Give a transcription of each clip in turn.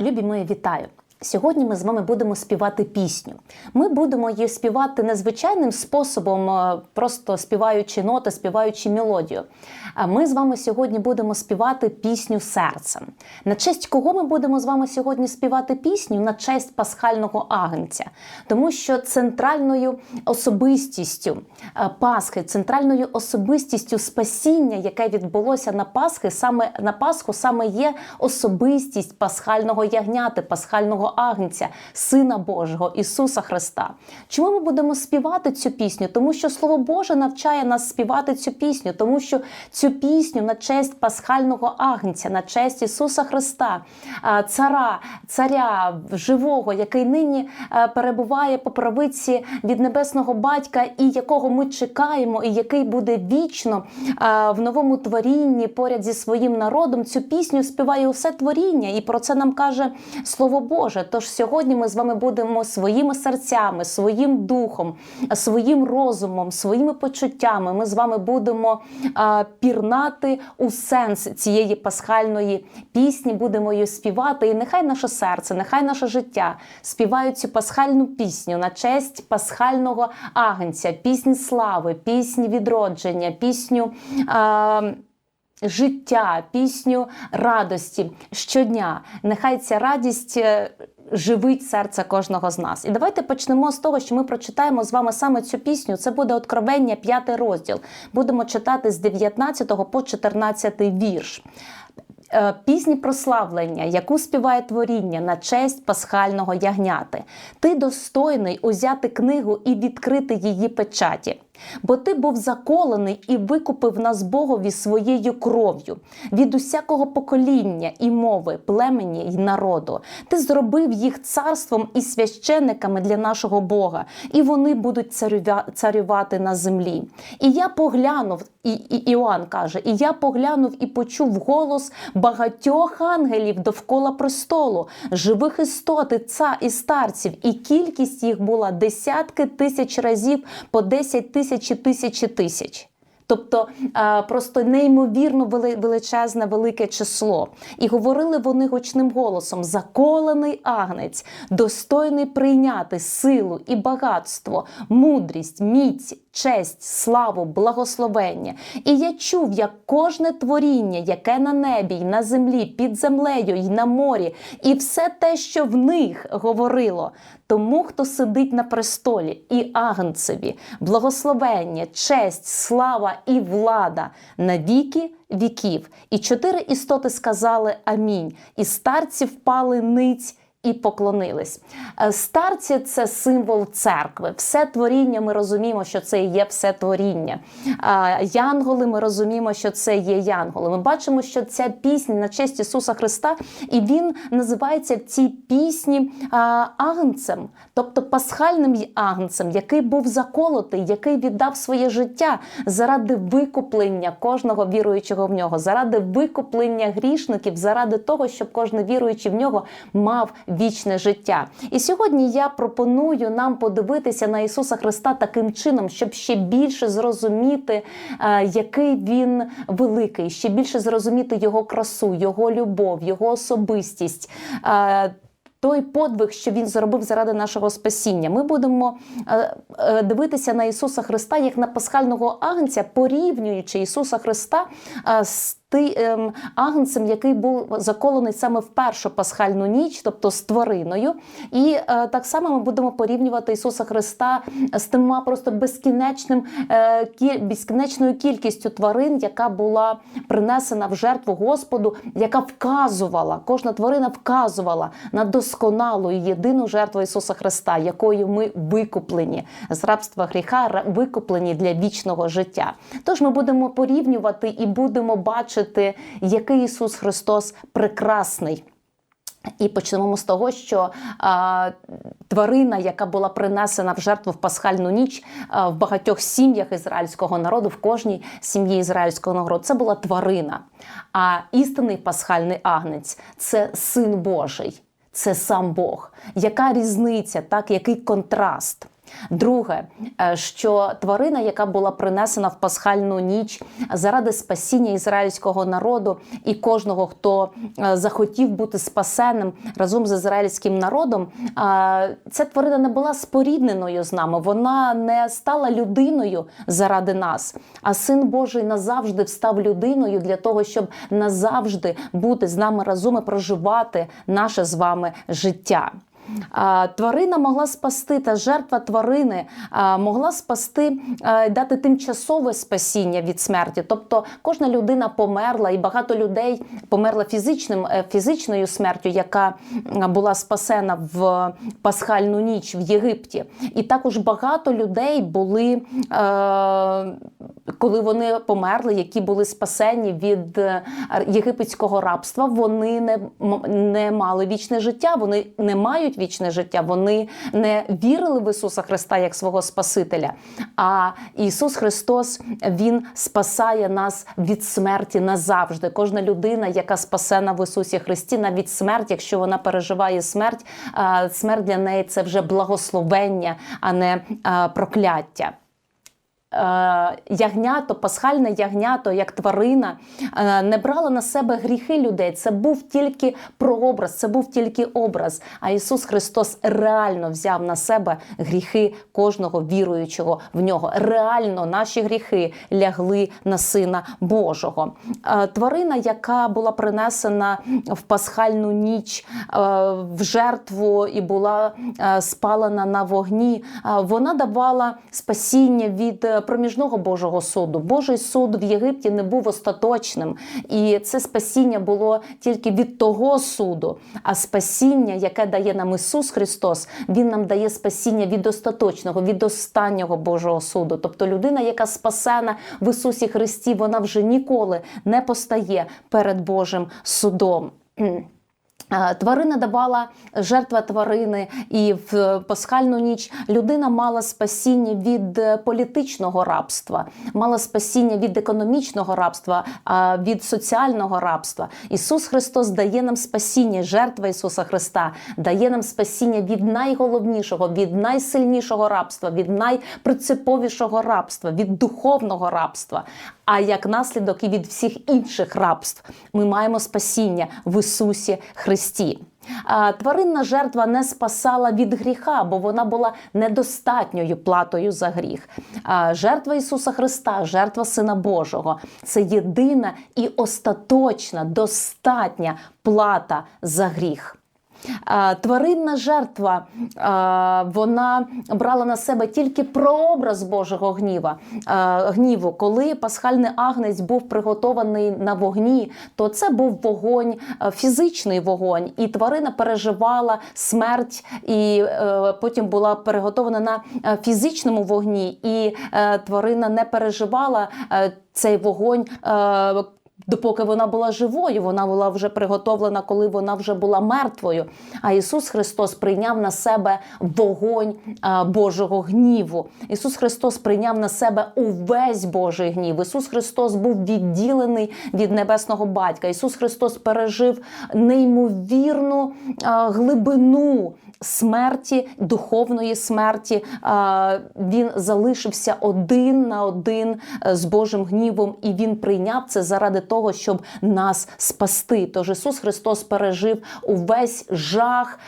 Любі мої, вітаю! Сьогодні ми з вами будемо співати пісню. Ми будемо її співати незвичайним способом, е, просто співаючи ноти, співаючи мелодію. А ми з вами сьогодні будемо співати пісню серцем. На честь кого ми будемо з вами сьогодні співати пісню? На честь пасхального агнця. Тому що центральною особистістю е, Пасхи, центральною особистістю спасіння, яке відбулося на Пасхи, саме на Пасху, саме є особистість пасхального ягняти, пасхального агнця, Сина Божого Ісуса Христа. Чому ми будемо співати цю пісню? Тому що Слово Боже навчає нас співати цю пісню, тому що цю пісню на честь пасхального агнця, на честь Ісуса Христа, цара, царя живого, який нині е, перебуває по правиці від небесного батька, і якого ми чекаємо, і який буде вічно в новому творінні поряд зі своїм народом. Цю пісню співає усе творіння, і про це нам каже Слово Боже. Тож сьогодні ми з вами будемо своїми серцями, своїм духом, своїм розумом, своїми почуттями. Ми з вами будемо е, пірнати у сенс цієї пасхальної пісні, будемо її співати. І нехай наше серце, нехай наше життя співають цю пасхальну пісню на честь пасхального агнця, пісні слави, пісні відродження, пісню. Е, Життя, пісню радості щодня. Нехай ця радість е, живить серце кожного з нас. І давайте почнемо з того, що ми прочитаємо з вами саме цю пісню. Це буде Откровення, п'ятий розділ. Будемо читати з 19 по 14 вірш. Е, Пісні прославлення, яку співає творіння на честь пасхального ягняти. Ти достойний узяти книгу і відкрити її печаті. Бо ти був заколений і викупив нас Богові своєю кров'ю від усякого покоління і мови, племені й народу. Ти зробив їх царством і священниками для нашого Бога, і вони будуть царювати на землі. І я поглянув, і, і Іоанн каже, і я поглянув і почув голос багатьох ангелів довкола престолу, живих істот і ца і старців, і кількість їх була десятки тисяч разів по 10 тисяч і тисячі тисяч. Тобто е, просто неймовірно величезне велике число. І говорили вони гучним голосом: заколений агнець, достойний прийняти силу і багатство, мудрість, міць, честь, славу, благословення. І я чув, як кожне творіння, яке на небі, й на землі, під землею, й на морі, і все те, що в них говорило. Тому, хто сидить на престолі, і агнцеві, благословення, честь, слава і влада на віки віків. І чотири істоти сказали Амінь. І старці впали ниць. І поклонились. Е, Старці це символ церкви. Все творіння ми розуміємо, що це є все творіння. Янголи ми розуміємо, що це є янголи. Ми бачимо, що ця пісня на честь Ісуса Христа, і він називається в цій пісні агнцем, тобто пасхальним агнцем, який був заколотий, який віддав своє життя заради викуплення кожного віруючого в нього, заради викуплення грішників, заради того, щоб кожен віруючий в нього мав вічне життя. І сьогодні я пропоную нам подивитися на Ісуса Христа таким чином, щоб ще більше зрозуміти, е, який він великий, ще більше зрозуміти його красу, його любов, його особистість. е, той подвиг, що він зробив заради нашого спасіння. Ми будемо е, дивитися на Ісуса Христа як на пасхального агнця, порівнюючи Ісуса Христа з ем, агнцем, який був заколений саме в першу пасхальну ніч, тобто з твариною. І е, так само ми будемо порівнювати Ісуса Христа з тима просто безкінечним, е, кі, безкінечною кількістю тварин, яка була принесена в жертву Господу, яка вказувала, кожна тварина вказувала на досконалу і єдину жертву Ісуса Христа, якою ми викуплені з рабства гріха, викуплені для вічного життя. Тож ми будемо порівнювати і будемо бачити, який Ісус Христос прекрасний. І почнемо з того, що а, тварина, яка була принесена в жертву в пасхальну ніч а, в багатьох сім'ях ізраїльського народу, в кожній сім'ї ізраїльського народу, це була тварина. А істинний пасхальний агнець це син Божий, це сам Бог. Яка різниця, так, який контраст? Друге, е, що тварина, яка була принесена в пасхальну ніч заради спасіння ізраїльського народу і кожного, хто е, захотів бути спасеним разом з ізраїльським народом, е, ця тварина не була спорідненою з нами. Вона не стала людиною заради нас. А син Божий назавжди встав людиною для того, щоб назавжди бути з нами разом і проживати наше з вами життя. Тварина могла спасти, та жертва тварини могла спасти, дати тимчасове спасіння від смерті. Тобто кожна людина померла, і багато людей померла фізичним, е, фізичною смертю, яка була спасена в пасхальну ніч в Єгипті. І також багато людей були, е, коли вони померли, які були спасені від е, єгипетського рабства, вони не, не мали вічне життя, вони не мають вічне життя, вони не вірили в Ісуса Христа як свого Спасителя. А Ісус Христос Він спасає нас від смерті назавжди. Кожна людина, яка спасена в Ісусі Христі, навіть смерть, якщо вона переживає смерть, смерть для неї це вже благословення, а не прокляття. Е, Ягнято, пасхальне ягнято, як тварина, е, не брала на себе гріхи людей. Це був тільки прообраз, це був тільки образ. А Ісус Христос реально взяв на себе гріхи кожного віруючого в нього. Реально наші гріхи лягли на Сина Божого. Е, Тварина, яка була принесена в пасхальну ніч в жертву і була спалена на вогні, вона давала спасіння від проміжного Божого суду. Божий суд в Єгипті не був остаточним, і це спасіння було тільки від того суду. А спасіння, яке дає нам Ісус Христос, Він нам дає спасіння від остаточного, від останнього Божого суду. Тобто людина, яка спасена в Ісусі Христі, вона вже ніколи не постає перед Божим судом. Е, Тварина давала жертва тварини, і в пасхальну ніч людина мала спасіння від е, політичного рабства, мала спасіння від економічного рабства, від соціального рабства. Ісус Христос дає нам спасіння, жертва Ісуса Христа дає нам спасіння від найголовнішого, від найсильнішого рабства, від найпринциповішого рабства, від духовного рабства. А як наслідок і від всіх інших рабств ми маємо спасіння в Ісусі Христі. А, Тваринна жертва не спасала від гріха, бо вона була недостатньою платою за гріх. Жертва Ісуса Христа, жертва Сина Божого це єдина і остаточна, достатня плата за гріх. Тваринна жертва вона брала на себе тільки прообраз Божого гніва, гніву. Коли пасхальний агнець був приготований на вогні, то це був вогонь, фізичний вогонь, і тварина переживала смерть, і е, потім була переготована на е, фізичному вогні, і е, тварина не переживала цей вогонь. Е, Допоки вона була живою, вона була вже приготовлена, коли вона вже була мертвою. А Ісус Христос прийняв на себе вогонь Божого гніву. Ісус Христос прийняв на себе увесь Божий гнів. Ісус Христос був відділений від небесного батька. Ісус Христос пережив неймовірну глибину смерті, духовної смерті. Він залишився один на один е, з Божим гнівом, і він прийняв це заради того, щоб нас спасти. Тож Ісус Христос пережив увесь жах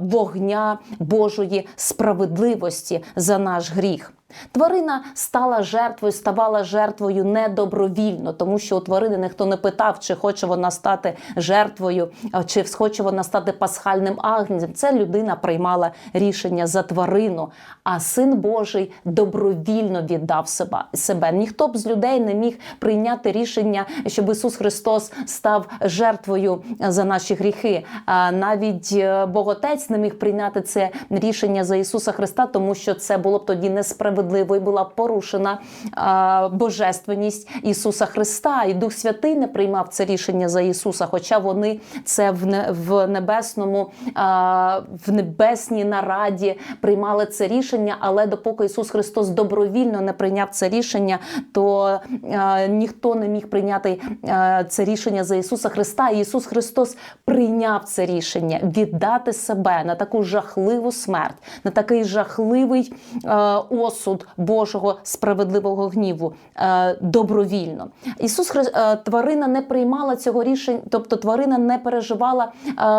вогня Божої справедливості за наш гріх. Тварина стала жертвою, ставала жертвою недобровільно, тому що у тварини ніхто не питав, чи хоче вона стати жертвою, чи хоче вона стати пасхальним агнцем. Це людина приймала рішення за тварину. А син Божий добровільно віддав себе. Ніхто б з людей не міг прийняти рішення, щоб Ісус Христос став жертвою за наші гріхи. Навіть е, Бог Отець не міг прийняти це рішення за Ісуса Христа, тому що це було б тоді несправедливо справедливо і була порушена а, божественність Ісуса Христа. І Дух Святий не приймав це рішення за Ісуса, хоча вони це в, не, в небесному, а, в небесній нараді приймали це рішення, але допоки Ісус Христос добровільно не прийняв це рішення, то а, ніхто не міг прийняти а, це рішення за Ісуса Христа. І Ісус Христос прийняв це рішення віддати себе на таку жахливу смерть, на такий жахливий е, осуд Божого справедливого гніву е, добровільно. Ісус Хри... е, тварина не приймала цього рішення, тобто тварина не переживала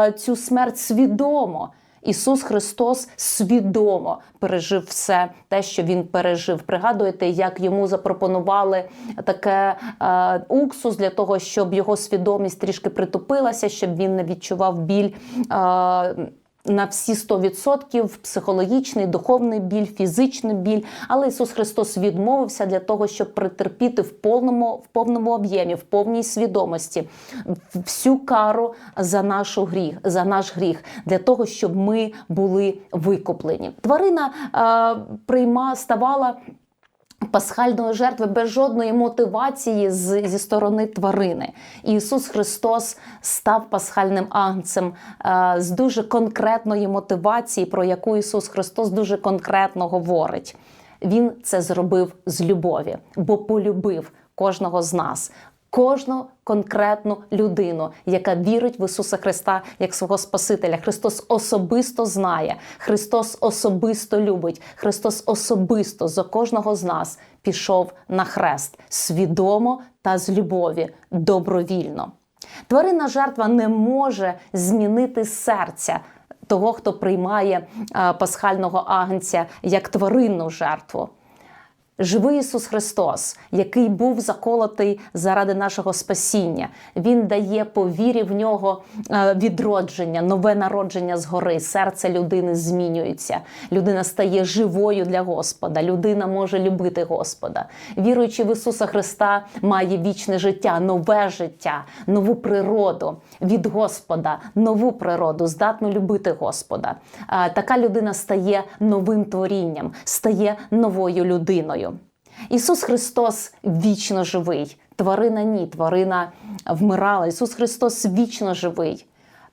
е, цю смерть свідомо. Ісус Христос свідомо пережив все те, що він пережив. Пригадуєте, як йому запропонували таке е, уксус для того, щоб його свідомість трішки притупилася, щоб він не відчував біль. Е, на всі 100% психологічний, духовний біль, фізичний біль. Але Ісус Христос відмовився для того, щоб претерпіти в повному в повному об'ємі, в повній свідомості всю кару за нашу гріх, за наш гріх, для того, щоб ми були викуплені. Тварина е, прийма ставала. Пасхальної жертви без жодної мотивації з, зі сторони тварини. Ісус Христос став пасхальним агнцем е, з дуже конкретної мотивації, про яку Ісус Христос дуже конкретно говорить. Він це зробив з любові, бо полюбив кожного з нас. Кожну конкретну людину, яка вірить в Ісуса Христа як свого Спасителя. Христос особисто знає, Христос особисто любить, Христос особисто за кожного з нас пішов на хрест свідомо та з любові, добровільно. Тваринна жертва не може змінити серця. Того, хто приймає а, пасхального агнця як тваринну жертву. Живий Ісус Христос, який був заколотий заради нашого спасіння, Він дає по вірі в нього е, відродження, нове народження згори. Серце людини змінюється. Людина стає живою для Господа. Людина може любити Господа. Віруючи в Ісуса Христа, має вічне життя, нове життя, нову природу від Господа, нову природу, здатну любити Господа. Е, Така людина стає новим творінням, стає новою людиною. Ісус Христос вічно живий. Тварина ні, тварина вмирала. Ісус Христос вічно живий.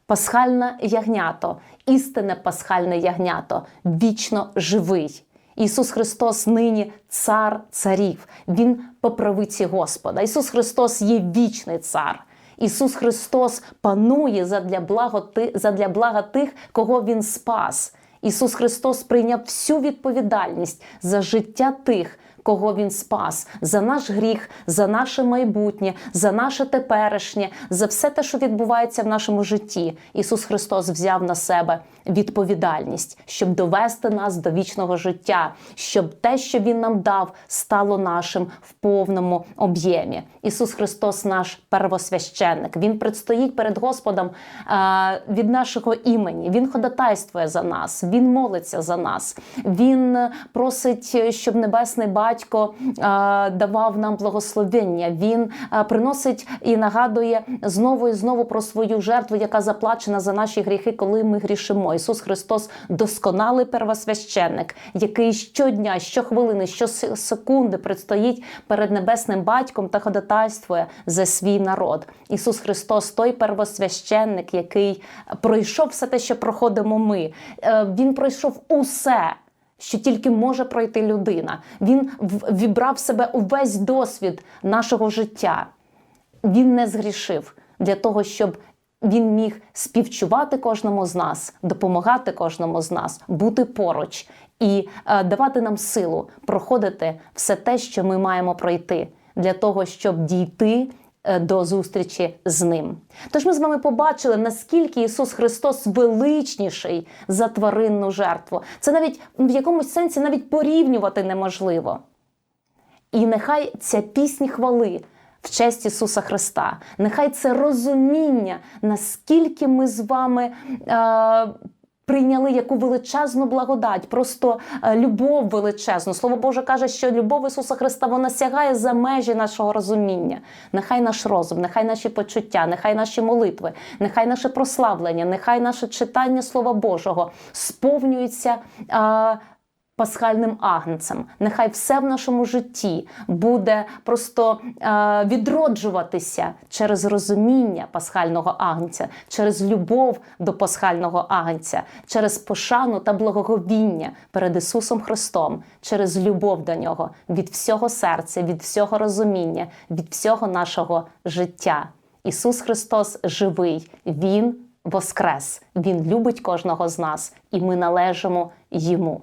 Пасхальне ягнято, істинне пасхальне ягнято, вічно живий. Ісус Христос нині цар царів. Він по правиці Господа. Ісус Христос є вічний цар. Ісус Христос панує задля блага, задля блага тих, кого Він спас. Ісус Христос прийняв всю відповідальність за життя тих, кого він спас, за наш гріх, за наше майбутнє, за наше теперішнє, за все те, що відбувається в нашому житті. Ісус Христос взяв на себе відповідальність, щоб довести нас до вічного життя, щоб те, що Він нам дав, стало нашим в повному об'ємі. Ісус Христос, наш первосвященник. Він предстоїть перед Господом е, від нашого імені. Він ходатайствує за нас, Він молиться за нас. Він просить, щоб небесний батько е, давав нам благословення. Він е, приносить і нагадує знову і знову про свою жертву, яка заплачена за наші гріхи, коли ми грішимо. Ісус Христос досконалий первосвященник, який щодня, щохвилини, щосекунди предстоїть перед небесним батьком та ходатайствує за свій народ. Ісус Христос, той первосвященник, який пройшов все те, що проходимо ми. Е, Він пройшов усе. Що тільки може пройти людина. Він вібрав в себе увесь досвід нашого життя. Він не згрішив для того, щоб він міг співчувати кожному з нас, допомагати кожному з нас, бути поруч і е, давати нам силу проходити все те, що ми маємо пройти, для того, щоб дійти до зустрічі з ним. Тож ми з вами побачили, наскільки Ісус Христос величніший за тваринну жертву. Це навіть в якомусь сенсі навіть порівнювати неможливо. І нехай ця пісня хвали в честь Ісуса Христа, нехай це розуміння, наскільки ми з вами. Е Прийняли яку величезну благодать, просто е, любов величезну. Слово Боже каже, що любов Ісуса Христа вона сягає за межі нашого розуміння. Нехай наш розум, нехай наші почуття, нехай наші молитви, нехай наше прославлення, нехай наше читання Слова Божого сповнюється пасхальним агнцем. Нехай все в нашому житті буде просто е, відроджуватися через розуміння пасхального агнця, через любов до пасхального агнця, через пошану та благоговіння перед Ісусом Христом, через любов до нього від всього серця, від всього розуміння, від всього нашого життя. Ісус Христос живий, Він воскрес. Він любить кожного з нас, і ми належимо йому.